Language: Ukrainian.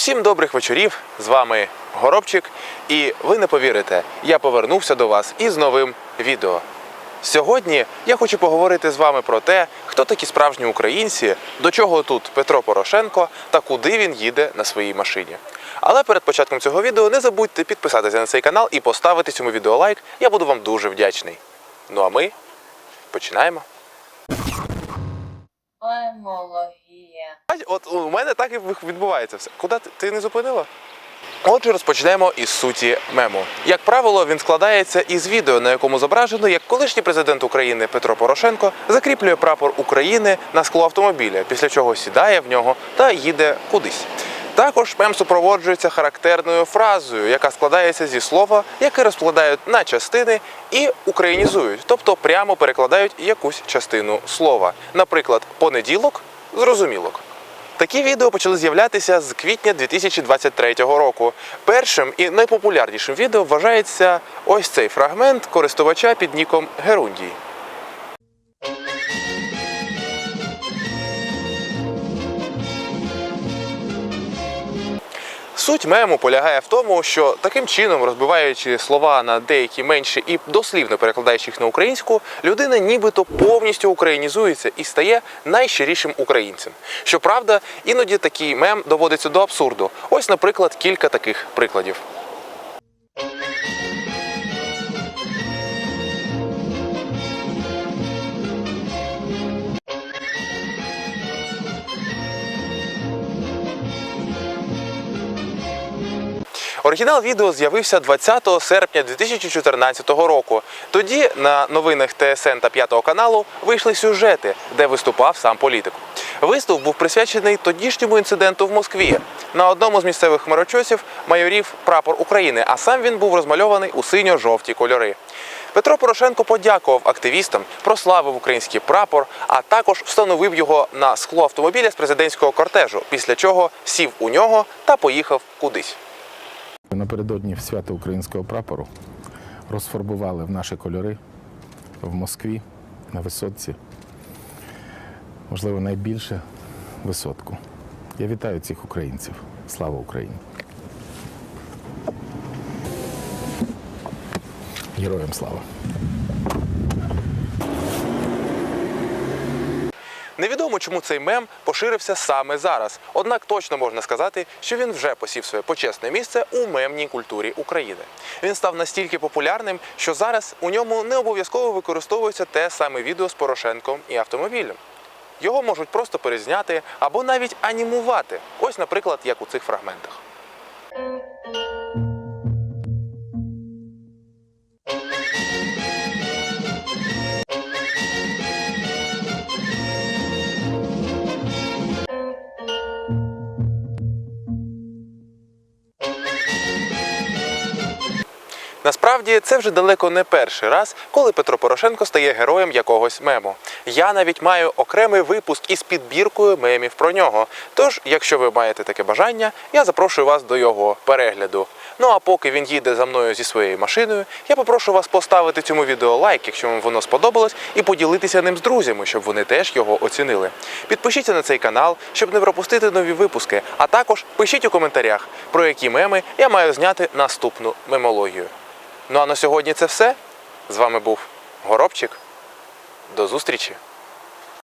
Усім добрих вечорів. З вами Горобчик. І ви не повірите, я повернувся до вас із новим відео. Сьогодні я хочу поговорити з вами про те, хто такі справжні українці, до чого тут Петро Порошенко та куди він їде на своїй машині. Але перед початком цього відео не забудьте підписатися на цей канал і поставити цьому відео лайк. Я буду вам дуже вдячний. Ну а ми починаємо. Аймологія. Бач, От у мене так і відбувається все. Куди ти, ти не зупинила? Отже, розпочнемо із суті мему. Як правило, він складається із відео, на якому зображено, як колишній президент України Петро Порошенко закріплює прапор України на скло автомобіля, після чого сідає в нього та їде кудись. Також мем супроводжується характерною фразою, яка складається зі слова, яке розкладають на частини і українізують, тобто прямо перекладають якусь частину слова. Наприклад, понеділок зрозумілок. Такі відео почали з'являтися з квітня 2023 року. Першим і найпопулярнішим відео вважається ось цей фрагмент користувача під ніком Герундій. Суть мему полягає в тому, що таким чином, розбиваючи слова на деякі менші і дослівно перекладаючи їх на українську, людина нібито повністю українізується і стає найщирішим українцем. Щоправда, іноді такий мем доводиться до абсурду. Ось, наприклад, кілька таких прикладів. Оригінал відео з'явився 20 серпня 2014 року. Тоді на новинах ТСН та п'ятого каналу вийшли сюжети, де виступав сам політик. Виступ був присвячений тодішньому інциденту в Москві. На одному з місцевих хмарочосів майорів прапор України, а сам він був розмальований у синьо-жовті кольори. Петро Порошенко подякував активістам, прославив український прапор, а також встановив його на скло автомобіля з президентського кортежу, після чого сів у нього та поїхав кудись. Напередодні свята українського прапору розфарбували в наші кольори в Москві на висотці. Можливо, найбільше висотку. Я вітаю цих українців. Слава Україні! Героям слава! Невідомо, чому цей мем поширився саме зараз. Однак точно можна сказати, що він вже посів своє почесне місце у мемній культурі України. Він став настільки популярним, що зараз у ньому не обов'язково використовується те саме відео з Порошенком і автомобілем. Його можуть просто перезняти або навіть анімувати. Ось, наприклад, як у цих фрагментах. Насправді це вже далеко не перший раз, коли Петро Порошенко стає героєм якогось мему. Я навіть маю окремий випуск із підбіркою мемів про нього. Тож, якщо ви маєте таке бажання, я запрошую вас до його перегляду. Ну а поки він їде за мною зі своєю машиною, я попрошу вас поставити цьому відео лайк, якщо вам воно сподобалось, і поділитися ним з друзями, щоб вони теж його оцінили. Підпишіться на цей канал, щоб не пропустити нові випуски. А також пишіть у коментарях, про які меми я маю зняти наступну мемологію. Ну а на сьогодні це все. З вами був Горобчик. До зустрічі!